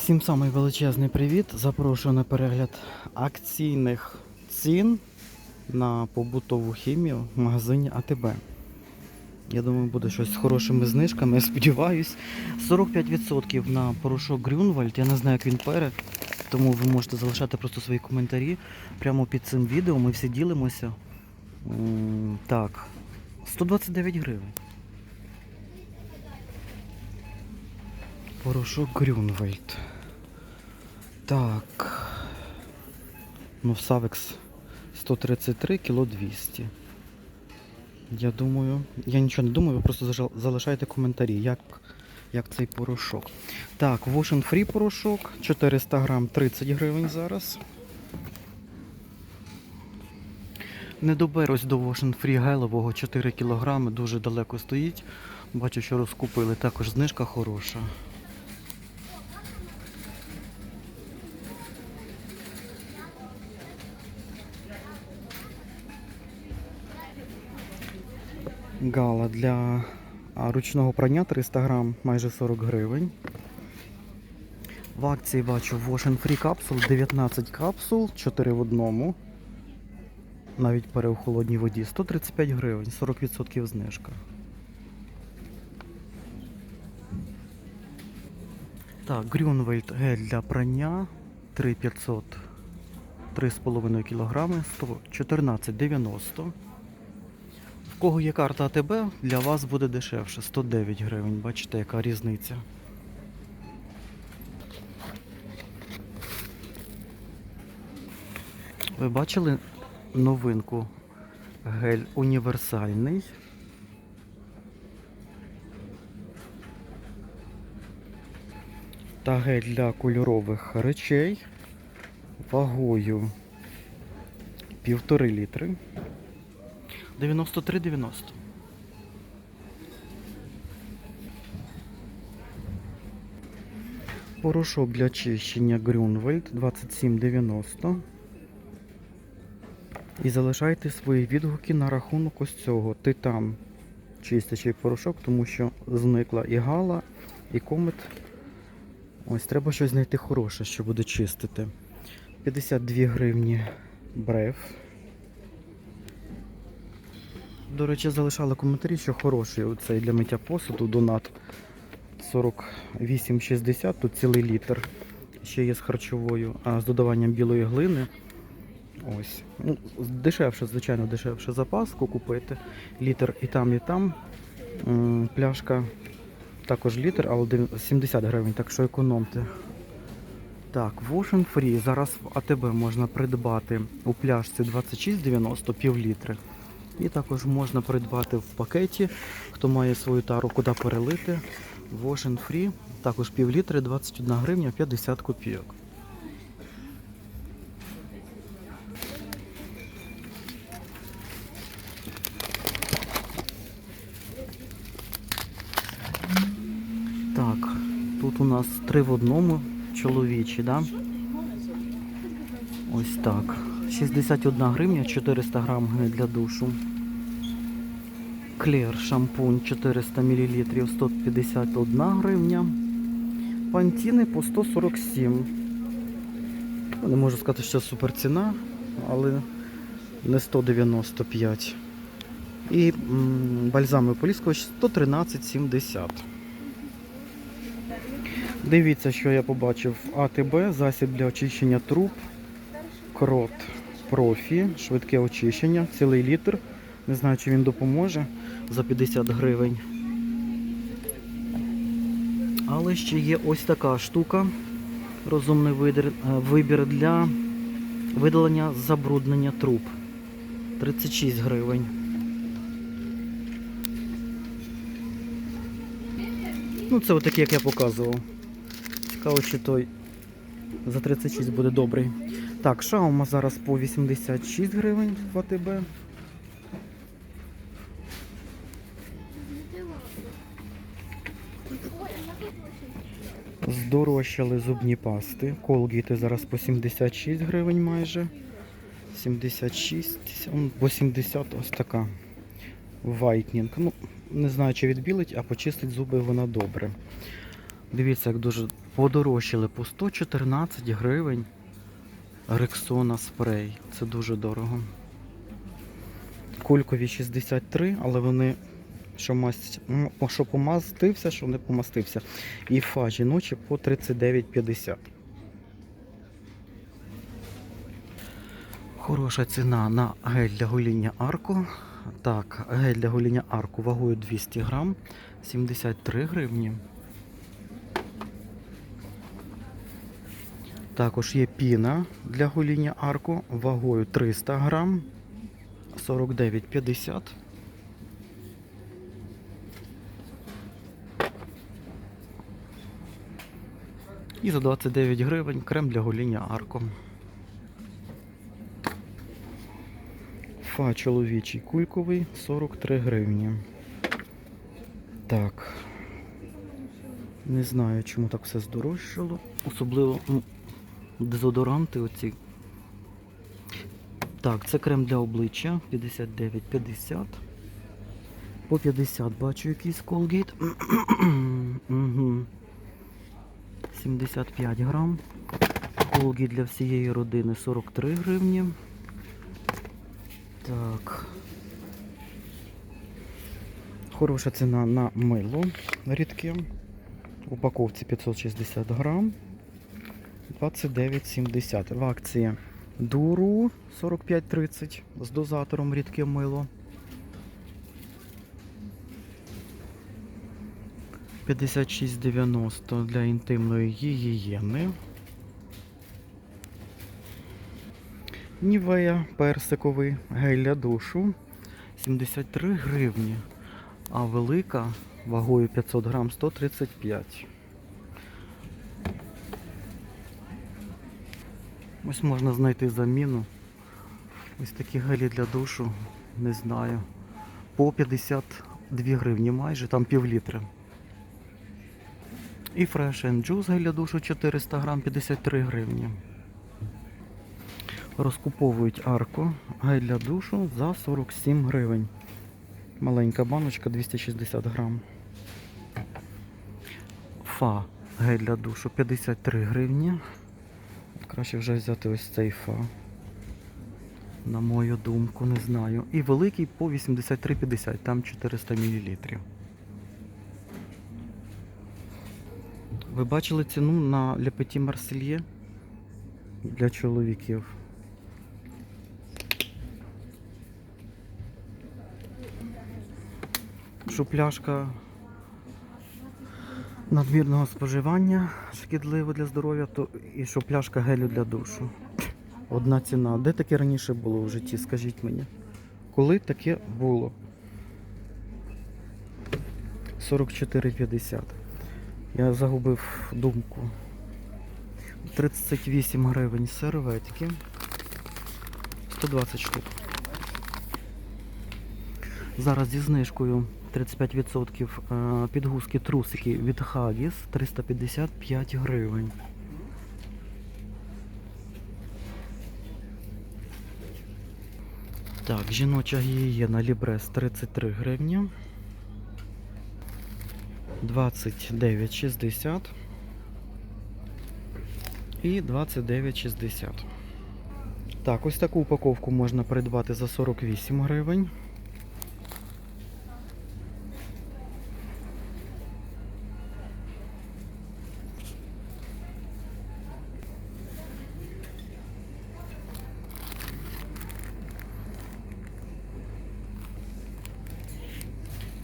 Всім самий величезний привіт. Запрошую на перегляд акційних цін на побутову хімію в магазині АТБ. Я думаю, буде щось з хорошими знижками, я сподіваюсь. 45% на порошок Грюнвальд. Я не знаю, як він пере, тому ви можете залишати просто свої коментарі прямо під цим відео. Ми всі ділимося. Так, 129 гривень. Порошок Грюнвальд. Так. Ну, Савекс 133 кіло 200. Я думаю, я нічого не думаю, ви просто залишайте коментарі, як, як цей порошок. Так, Wash Free порошок, 400 грам 30 гривень зараз. Не доберусь до Wash Free гелевого 4 кілограми, дуже далеко стоїть. Бачу, що розкупили. Також знижка хороша. Гала для ручного прання 300 грам, майже 40 гривень. В акції бачу Wash and Free капсул, 19 капсул, 4 в одному. Навіть пере у холодній воді. 135 гривень, 40% знижка. Так, Грюнвельд гель для прання 3500 3,5 кг, 114,90. Кого є карта АТБ, для вас буде дешевше 109 гривень. Бачите, яка різниця. Ви бачили новинку? Гель універсальний. Та гель для кольорових речей вагою півтори літри. 93,90. Порошок для очищення Grünwald 27,90. І залишайте свої відгуки на рахунок ось цього титан чистячий порошок, тому що зникла і гала, і комет. Ось треба щось знайти хороше, що буде чистити. 52 гривні брев. До речі, залишали коментарі, що хороший оцей для миття посуду донат 48,60, тут цілий літр. Ще є з харчовою, а з додаванням білої глини. Ось. Ну, дешевше, звичайно, дешевше запаску купити. Літр і там, і там. Пляшка також літр, але 70 гривень, так що економте. Так, Wash and Free. Зараз в АТБ можна придбати у пляшці 26,90 пів літри. І також можна придбати в пакеті, хто має свою тару, куди перелити. Wash and Free, також пів літри, 21 гривня 50 копійок. Так, тут у нас три в одному чоловічі, да? Ось так. 61 гривня, 400 грам гель для душу. Клер шампунь 400 мл 151 гривня. Пантіни по 147. Ну, Не можу сказати, що супер ціна, але не 195. І бальзами Поліського 113,70. Дивіться, що я побачив. АТБ, засіб для очищення труб. Крот профі, швидке очищення, цілий літр. Не знаю, чи він допоможе за 50 гривень. Але ще є ось така штука. Розумний вибір, е, для видалення забруднення труб. 36 гривень. Ну, це отакий, як я показував. Цікаво, чи той за 36 буде добрий. Так, шаума зараз по 86 гривень в АТБ. Здорожчали зубні пасти. Колгіти зараз по 76 гривень майже. 76, он 80 ось така. Вайтнінг. Ну, не знаю, чи відбілить, а почистить зуби вона добре. Дивіться, як дуже подорожчали по 114 гривень Рексона спрей. Це дуже дорого. Кулькові 63, але вони що, мast... що помастився, що не помастився. І фа жіночі по 39,50. Хороша ціна на гель для гоління арку. Так, гель для гоління арку вагою 200 грам, 73 гривні. Також є піна для гоління арку вагою 300 грам, 49,50. І за 29 гривень крем для гоління арку. Фа чоловічий кульковий 43 гривні. Так. Не знаю, чому так все здорожчало. Особливо дезодоранти оці. Так, це крем для обличчя 59,50. По 50 бачу якийсь колгейт. Угу. 75 грам. Колгейт для всієї родини 43 гривні. Так. Хороша ціна на мило рідке. Упаковці 560 грам. 29,70. В акції Дуру 45,30 з дозатором рідке мило. 56,90 для інтимної гігієни. Нівея персиковий гель для душу 73 гривні, а велика вагою 500 грам 135. Ось можна знайти заміну. Ось такі гелі для душу, не знаю. По 52 гривні майже, там пів літра. І Fresh and Juice гель для душу 400 грам 53 гривні. Розкуповують арку гель для душу за 47 гривень. Маленька баночка 260 грам. Фа гель для душу 53 гривні. Краще вже взяти ось цей фа. На мою думку, не знаю. І великий по 83,50, там 400 мл. Ви бачили ціну на Petit Marseillais для чоловіків? Що пляшка надмірного споживання шкідливо для здоров'я, то і що пляшка гелю для душу. Одна ціна. Де таке раніше було в житті, скажіть мені? Коли таке було? 44,50. Я загубив думку. 38 гривень серветки. 120 штук. Зараз зі знижкою 35% е, підгузки трусики від Haggis 355 гривень. Так, жіноча гігієна Лібрес 33 гривні. 29,60 і 29,60. Так, ось таку упаковку можна придбати за 48 гривень.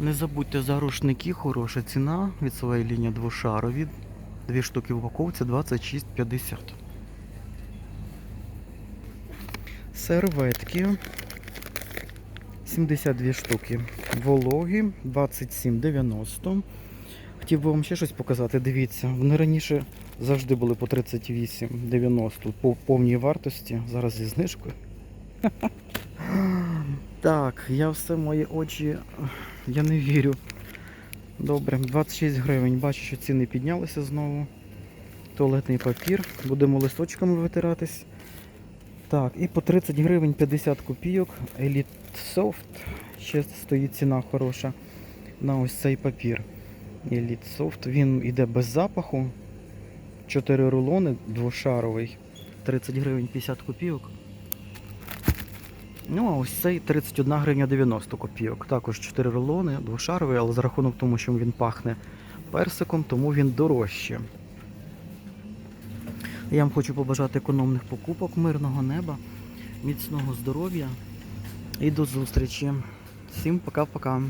Не забудьте за рушники, хороша ціна від своєї лінії двошарові. Дві штуки в упаковці 26,50. Серветки 72 штуки. Вологі 27,90. Хотів би вам ще щось показати. Дивіться, вони раніше завжди були по 38,90 по повній вартості. Зараз зі знижкою. Так, я все мої очі. Я не вірю. Добре, 26 гривень. Бачу, що ціни піднялися знову. Туалетний папір. Будемо листочками витиратись. Так, і по 30 гривень 50 копійок. Elite Soft. Ще стоїть ціна хороша на ось цей папір. Elite Soft. Він йде без запаху. 4 рулони, двошаровий. 30 гривень 50 копійок. Ну, а ось цей 31 гривня 90 копійок. Також 4 рулони, двошаровий, але за рахунок тому, що він пахне персиком, тому він дорожче. Я вам хочу побажати економних покупок, мирного неба, міцного здоров'я і до зустрічі. Всім пока-пока.